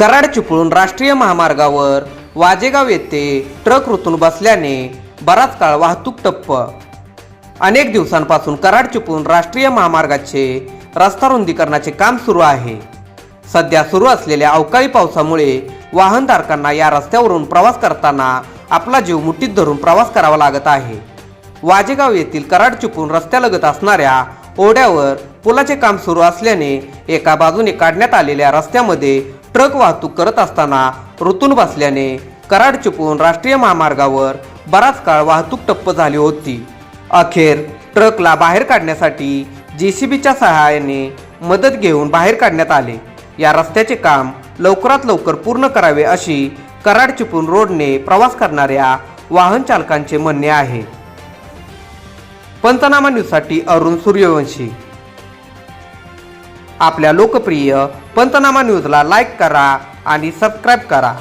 कराड चिपळूण राष्ट्रीय महामार्गावर वाजेगाव येथे ट्रक रुतून बसल्याने बराच काळ वाहतूक टप्प अनेक दिवसांपासून कराड चिपळूण राष्ट्रीय महामार्गाचे रस्ता रुंदीकरणाचे काम सुरू आहे. सध्या सुरू असलेल्या अवकाळी पावसामुळे वाहनधारकांना या रस्त्यावरून प्रवास करताना आपला जीव मुठीत धरून प्रवास करावा लागत आहे. वाजेगाव येथील कराड चिपळूण रस्त्यालगत असणाऱ्या ओढ्यावर पुलाचे काम सुरू असल्याने एका बाजूने काढण्यात आलेल्या रस्त्यामध्ये ट्रक वाहतूक करत असताना ऋतून बसल्याने कराड चुकून राष्ट्रीय महामार्गावर बराच काळ वाहतूक टप्प झाली होती. अखेर ट्रकला बाहेर काढण्यासाठी जेसीबीच्या सहाय्याने मदत घेऊन बाहेर काढण्यात आले. या रस्त्याचे काम लवकरात लवकर पूर्ण करावे अशी कराड चिपून रोडने प्रवास करणाऱ्या वाहन चालकांचे म्हणणे आहे. पंचनामा न्यूजसाठी अरुण सूर्यवंशी. आपल्या लोकप्रिय पंचनामा न्यूजला लाईक करा आणि सबस्क्राईब करा.